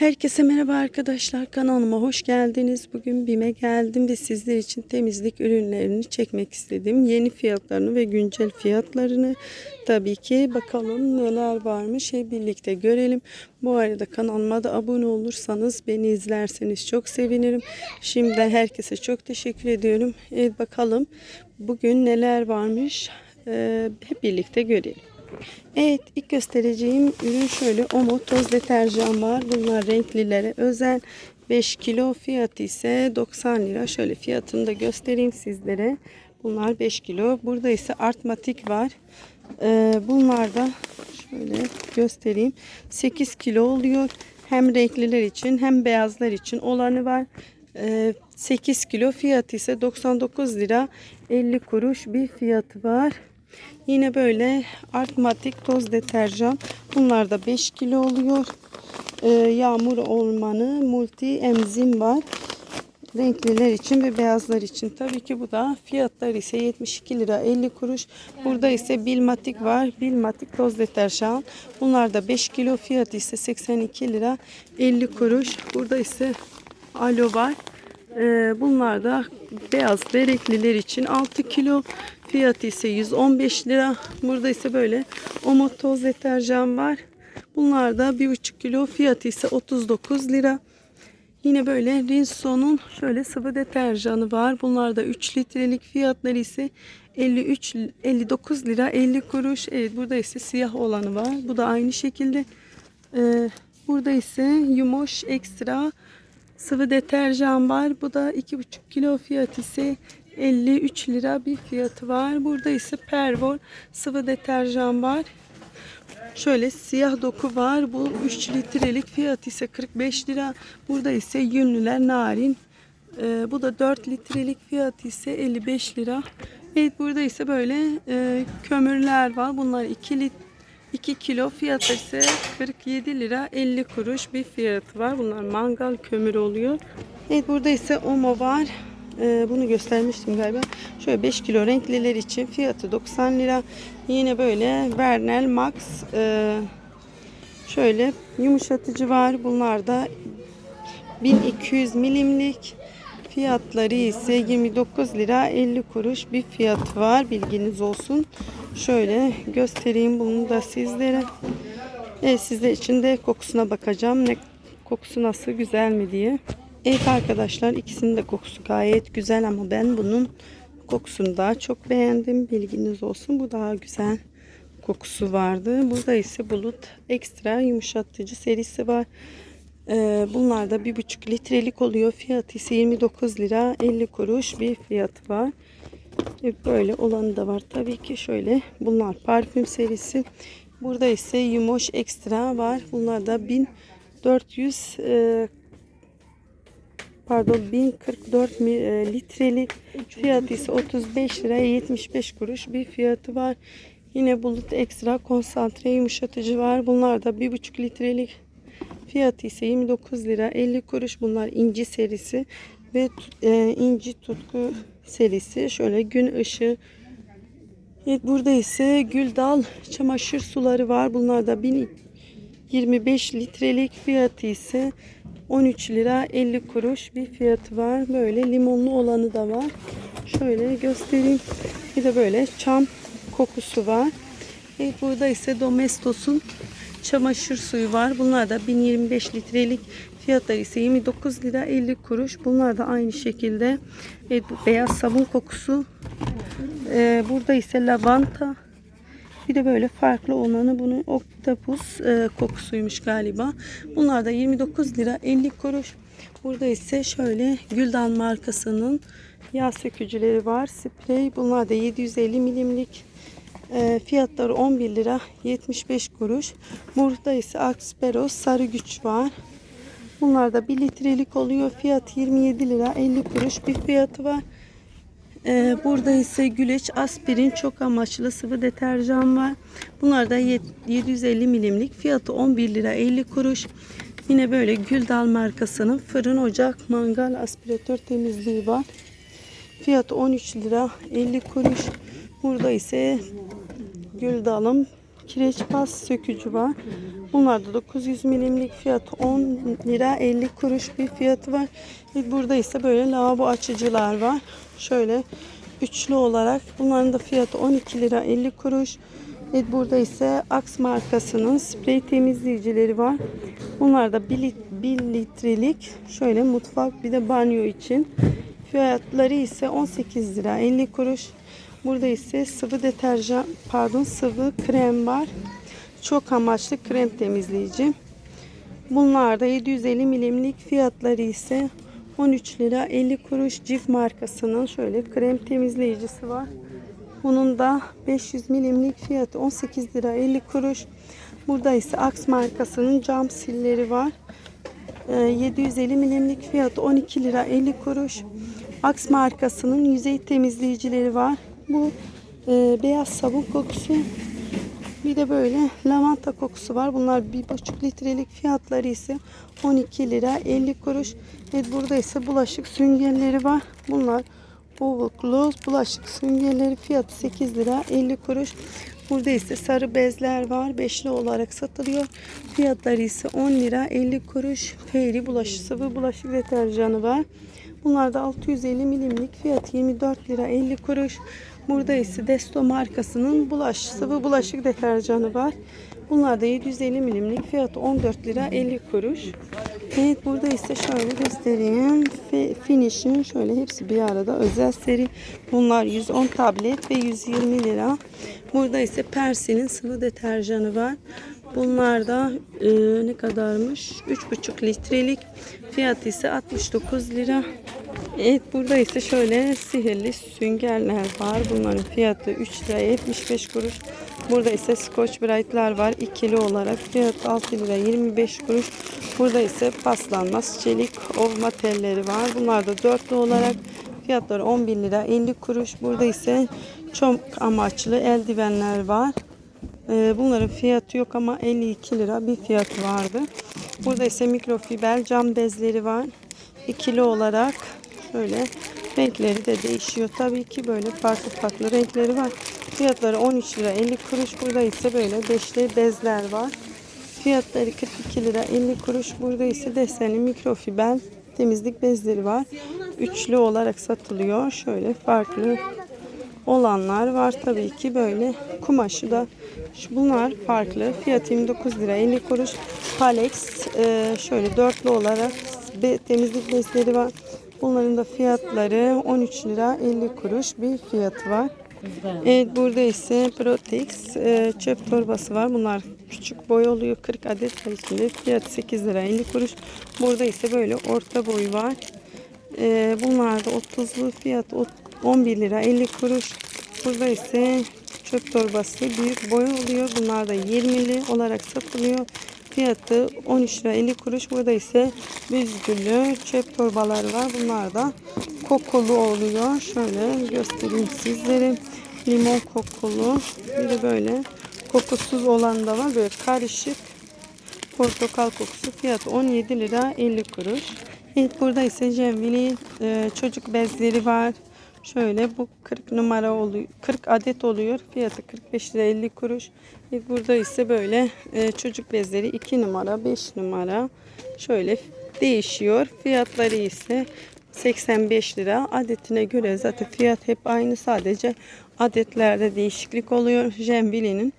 Herkese merhaba arkadaşlar. Kanalıma hoş geldiniz. Bugün BİM'e geldim ve sizler için temizlik ürünlerini çekmek istedim. Yeni fiyatlarını ve güncel fiyatlarını tabii ki bakalım neler varmış hep birlikte görelim. Bu arada kanalıma da abone olursanız beni izlerseniz çok sevinirim. Şimdiden herkese çok teşekkür ediyorum. Evet bakalım bugün neler varmış Ee, hep birlikte görelim. Evet ilk göstereceğim ürün şöyle Omo toz deterjan var. Bunlar renklilere özel 5 kilo fiyatı ise 90 lira. Şöyle fiyatını da göstereyim sizlere. Bunlar 5 kilo. Burada ise artmatik var. Ee, bunlar da şöyle göstereyim. 8 kilo oluyor. Hem renkliler için hem beyazlar için olanı var. Ee, 8 kilo fiyatı ise 99 lira 50 kuruş bir fiyatı var. Yine böyle Artmatik toz deterjan. Bunlar da 5 kilo oluyor. Ee, yağmur ormanı multi emzim var. Renkliler için ve beyazlar için. Tabii ki bu da fiyatlar ise 72 lira 50 kuruş. Burada ise Bilmatik var. Bilmatik toz deterjan. Bunlar da 5 kilo fiyatı ise 82 lira 50 kuruş. Burada ise Alo var. Ee, bunlar da beyaz ve renkliler için 6 kilo fiyatı ise 115 lira. Burada ise böyle Omo toz deterjan var. Bunlar da 1,5 kilo fiyatı ise 39 lira. Yine böyle Rinso'nun şöyle sıvı deterjanı var. Bunlar da 3 litrelik fiyatları ise 53 59 lira 50 kuruş. Evet burada ise siyah olanı var. Bu da aynı şekilde. Ee, burada ise Yumoş Ekstra sıvı deterjan var. Bu da 2,5 kilo fiyatı ise 53 lira bir fiyatı var. Burada ise Pervol sıvı deterjan var. Şöyle siyah doku var. Bu 3 litrelik fiyatı ise 45 lira. Burada ise yünlüler narin. Ee, bu da 4 litrelik fiyatı ise 55 lira. Evet burada ise böyle e, kömürler var. Bunlar 2 lit 2 kilo fiyatı ise 47 lira 50 kuruş bir fiyatı var. Bunlar mangal kömürü oluyor. Evet burada ise Omo var. Ee, bunu göstermiştim galiba. Şöyle 5 kilo renkliler için fiyatı 90 lira. Yine böyle Vernel Max e, şöyle yumuşatıcı var. Bunlar da 1200 milimlik. Fiyatları ise 29 lira 50 kuruş bir fiyat var. Bilginiz olsun. Şöyle göstereyim bunu da sizlere. Evet sizler için kokusuna bakacağım. Ne kokusu nasıl güzel mi diye. Evet arkadaşlar ikisinin de kokusu gayet güzel ama ben bunun kokusunu daha çok beğendim. Bilginiz olsun. Bu daha güzel kokusu vardı. Burada ise Bulut Ekstra yumuşatıcı serisi var. Ee, bunlar da bir buçuk litrelik oluyor. Fiyatı ise 29 lira 50 kuruş bir fiyatı var. Böyle olanı da var. Tabii ki şöyle bunlar parfüm serisi. Burada ise Yumoş Ekstra var. Bunlar da 1400 e, pardon 1044 mi- e, litrelik fiyatı ise 35 lira 75 kuruş bir fiyatı var. Yine bulut ekstra konsantre yumuşatıcı var. Bunlar da 1,5 litrelik fiyatı ise 29 lira 50 kuruş. Bunlar inci serisi ve e, inci tutku serisi. Şöyle gün ışığı Evet, burada ise Güldal çamaşır suları var. Bunlar da 1025 litrelik fiyatı ise 13 lira 50 kuruş bir fiyatı var. Böyle limonlu olanı da var. Şöyle göstereyim. Bir de böyle çam kokusu var. Evet, burada ise Domestos'un çamaşır suyu var. Bunlar da 1025 litrelik fiyatları ise 29 lira 50 kuruş. Bunlar da aynı şekilde. Evet, beyaz sabun kokusu ee, burada ise lavanta. Bir de böyle farklı olanı bunu oktopus e, kokusuymuş galiba. Bunlar da 29 lira 50 kuruş. Burada ise şöyle Güldan markasının yağ sökücüleri var. Sprey. Bunlar da 750 milimlik. E, fiyatları 11 lira 75 kuruş. Burada ise Aksperos sarı güç var. Bunlar da 1 litrelik oluyor. Fiyat 27 lira 50 kuruş bir fiyatı var. Ee, burada ise güleç aspirin çok amaçlı sıvı deterjan var. Bunlar da yet- 750 milimlik. Fiyatı 11 lira 50 kuruş. Yine böyle Güldal markasının fırın ocak mangal aspiratör temizliği var. Fiyatı 13 lira 50 kuruş. Burada ise Güldal'ın kireç bas sökücü var. Bunlarda 900 milimlik fiyatı 10 lira 50 kuruş bir fiyatı var. Ve burada ise böyle lavabo açıcılar var. Şöyle üçlü olarak bunların da fiyatı 12 lira 50 kuruş. Evet, burada ise Axe markasının sprey temizleyicileri var. Bunlar da 1, 1 litrelik şöyle mutfak bir de banyo için. Fiyatları ise 18 lira 50 kuruş. Burada ise sıvı deterjan pardon sıvı krem var. Çok amaçlı krem temizleyici. Bunlar da 750 milimlik fiyatları ise 13 lira 50 kuruş Cif markasının şöyle krem temizleyicisi var. Bunun da 500 milimlik fiyatı 18 lira 50 kuruş. Burada ise Axe markasının cam silleri var. Ee, 750 milimlik fiyatı 12 lira 50 kuruş. Axe markasının yüzey temizleyicileri var. Bu e, beyaz sabun kokusu. Bir de böyle lavanta kokusu var. Bunlar 1,5 litrelik fiyatları ise 12 lira 50 kuruş. Evet burada ise bulaşık süngerleri var. Bunlar Close bulaşık süngerleri fiyatı 8 lira 50 kuruş. Burada ise sarı bezler var. Beşli olarak satılıyor. Fiyatları ise 10 lira 50 kuruş. Fairy bulaşık sıvı bulaşık deterjanı var. Bunlar da 650 milimlik fiyat 24 lira 50 kuruş. Burada ise Desto markasının bulaş sıvı bulaşık deterjanı var. Bunlar da 750 milimlik fiyatı 14 lira 50 kuruş. Evet burada ise şöyle göstereyim. Finish'in şöyle hepsi bir arada özel seri. Bunlar 110 tablet ve 120 lira. Burada ise Persil'in sıvı deterjanı var. Bunlar da e, ne kadarmış? 3,5 litrelik. Fiyatı ise 69 lira. Evet burada ise şöyle sihirli süngerler var. Bunların fiyatı 3 lira 75 kuruş. Burada ise Scotch Brite'lar var. ikili olarak fiyatı 6 lira 25 kuruş. Burada ise paslanmaz çelik ovma telleri var. Bunlar da dörtlü olarak fiyatları 11 lira 50 kuruş. Burada ise çok amaçlı eldivenler var. Ee, Bunların fiyatı yok ama 52 lira bir fiyatı vardı. Burada ise mikrofiber cam bezleri var. İkili olarak şöyle renkleri de değişiyor. Tabii ki böyle farklı farklı renkleri var. Fiyatları 13 lira 50 kuruş. Burada ise böyle beşli bezler var. Fiyatları 42 lira 50 kuruş. Burada ise desenli mikrofiber temizlik bezleri var. Üçlü olarak satılıyor. Şöyle farklı olanlar var tabii ki böyle kumaşı da bunlar farklı fiyatı 29 lira 50 kuruş Palex e, şöyle dörtlü olarak temizlik bezleri var bunların da fiyatları 13 lira 50 kuruş bir fiyatı var Evet burada ise Protex e, çöp torbası var. Bunlar küçük boy oluyor. 40 adet var içinde. Fiyat 8 lira 50 kuruş. Burada ise böyle orta boy var. E, bunlar da 30'lu fiyat ot- 11 lira 50 kuruş. Burada ise çöp torbası büyük boy oluyor. Bunlar da 20'li olarak satılıyor. Fiyatı 13 lira 50 kuruş. Burada ise büzgülü çöp torbaları var. Bunlar da kokulu oluyor. Şöyle göstereyim sizlere. Limon kokulu. Bir de böyle kokusuz olan da var. Böyle karışık portakal kokusu. Fiyatı 17 lira 50 kuruş. Evet burada ise Cemvili e, çocuk bezleri var. Şöyle bu 40 numara oluyor. 40 adet oluyor. Fiyatı 45 lira 50 kuruş. Evet, burada ise böyle e, çocuk bezleri 2 numara 5 numara. Şöyle değişiyor. Fiyatları ise 85 lira. Adetine göre zaten fiyat hep aynı. Sadece adetlerde değişiklik oluyor. Jembili'nin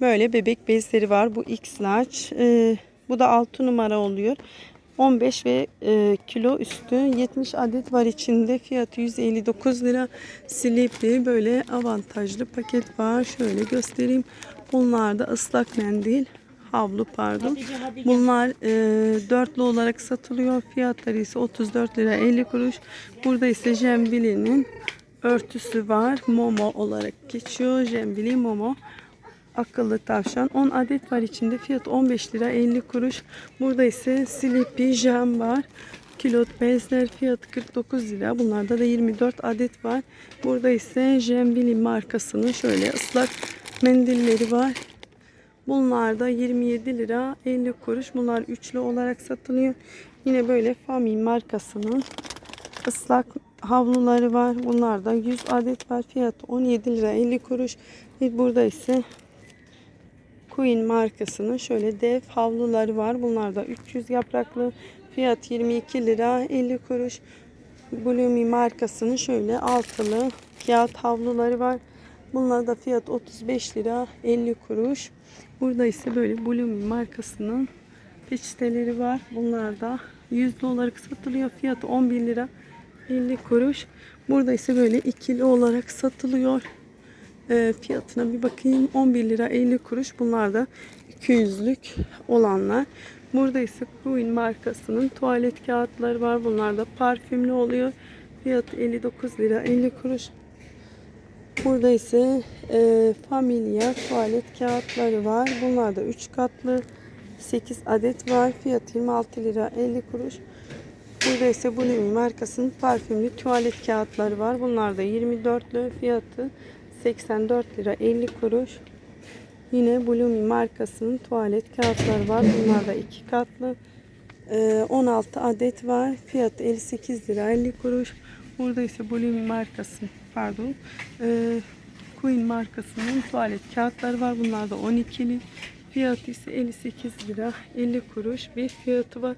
böyle bebek bezleri var. Bu X large. E, bu da 6 numara oluyor. 15 ve e, kilo üstü 70 adet var içinde. Fiyatı 159 lira. Slipli böyle avantajlı paket var. Şöyle göstereyim. Bunlar da ıslak mendil. Havlu pardon. Bunlar e, dörtlü olarak satılıyor. Fiyatları ise 34 lira 50 kuruş. Burada ise Jembili'nin örtüsü var. Momo olarak geçiyor. Jembili Momo. Akıllı tavşan 10 adet var içinde fiyat 15 lira 50 kuruş. Burada ise Sleepy Jam var. Kilot bezler fiyatı 49 lira. Bunlarda da 24 adet var. Burada ise Jembili markasının şöyle ıslak mendilleri var. Bunlar da 27 lira 50 kuruş. Bunlar üçlü olarak satılıyor. Yine böyle Fami markasının ıslak havluları var. Bunlar da 100 adet var. Fiyatı 17 lira 50 kuruş. Ve burada ise Queen markasının şöyle dev havluları var. Bunlar da 300 yapraklı. Fiyat 22 lira 50 kuruş. Blumi markasının şöyle altılı kağıt havluları var. Bunlar da fiyat 35 lira 50 kuruş. Burada ise böyle Blumi markasının peçeteleri var. Bunlar da 100 olarak satılıyor. Fiyatı 11 lira 50 kuruş. Burada ise böyle ikili olarak satılıyor. Ee, fiyatına bir bakayım. 11 lira 50 kuruş. Bunlar da 200'lük olanlar. Burada ise Queen markasının tuvalet kağıtları var. Bunlar da parfümlü oluyor. Fiyatı 59 lira 50 kuruş. Burada ise e, Familia tuvalet kağıtları var. Bunlar da 3 katlı 8 adet var. Fiyatı 26 lira 50 kuruş. Burada ise Blumi markasının parfümlü tuvalet kağıtları var. Bunlar da 24'lü fiyatı 84 lira 50 kuruş. Yine Blumi markasının tuvalet kağıtları var. Bunlar da 2 katlı. Ee, 16 adet var. Fiyatı 58 lira 50 kuruş. Burada ise Blumi markası pardon. Ee, Queen markasının tuvalet kağıtları var. Bunlar da 12'li. Fiyatı ise 58 lira 50 kuruş bir fiyatı var.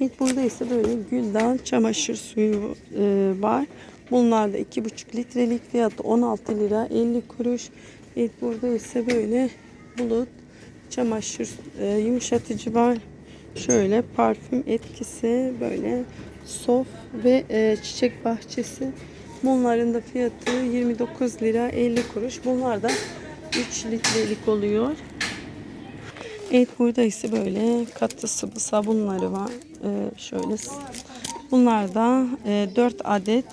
Evet, burada ise böyle Güldan çamaşır suyu e, var. Bunlar da 2,5 litrelik fiyatı 16 lira 50 kuruş. Evet, burada ise böyle bulut çamaşır e, yumuşatıcı var. Şöyle parfüm etkisi böyle sof ve e, çiçek bahçesi. Bunların da fiyatı 29 lira 50 kuruş. Bunlar da 3 litrelik oluyor. Evet burada ise böyle katı sıvı sabunları var. Ee, şöyle bunlar da e, 4 adet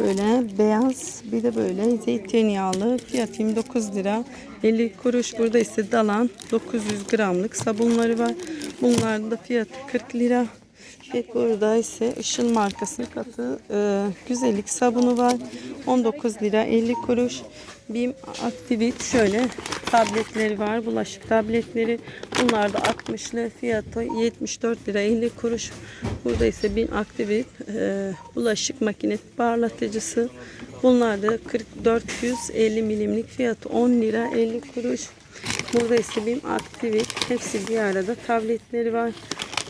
böyle beyaz bir de böyle zeytinyağlı fiyat 29 lira 50 kuruş. Burada ise Dalan 900 gramlık sabunları var. Bunların da fiyatı 40 lira. Evet burada ise Işıl markasının katı e, güzellik sabunu var. 19 lira 50 kuruş. Bim Activit şöyle tabletleri var. Bulaşık tabletleri. Bunlar da 60'lı fiyatı 74 lira 50 kuruş. Burada ise Bim Activit e, bulaşık makinesi parlatıcısı. Bunlar da 4450 milimlik fiyatı 10 lira 50 kuruş. Burada ise Bim Activit hepsi bir arada tabletleri var.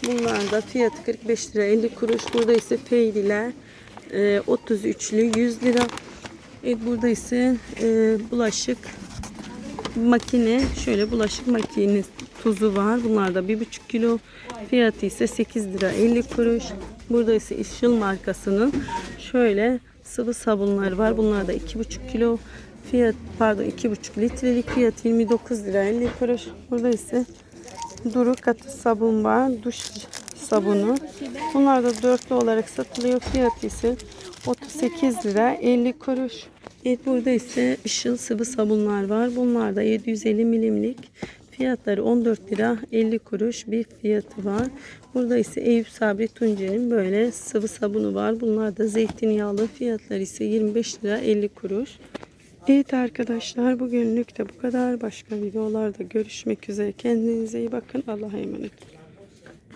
Bunlar da fiyatı 45 lira 50 kuruş. Burada ise feyliler e, 33'lü 100 lira. Evet burada ise e, bulaşık makine şöyle bulaşık makinesi tuzu var. Bunlar da 1,5 kilo. Fiyatı ise 8 lira 50 kuruş. Burada ise Işıl markasının şöyle sıvı sabunları var. Bunlar da 2,5 kilo. Fiyat pardon 2,5 litrelik fiyat 29 lira 50 kuruş. Burada ise Duru katı sabun var. Duş sabunu. Bunlar da dörtlü olarak satılıyor. Fiyatı ise 38 lira 50 kuruş. Evet burada ise ışıl sıvı sabunlar var. Bunlar da 750 milimlik. Fiyatları 14 lira 50 kuruş bir fiyatı var. Burada ise Eyüp Sabri Tunce'nin böyle sıvı sabunu var. Bunlar da zeytinyağlı. Fiyatları ise 25 lira 50 kuruş. Evet arkadaşlar bugünlük de bu kadar. Başka videolarda görüşmek üzere. Kendinize iyi bakın. Allah'a emanet.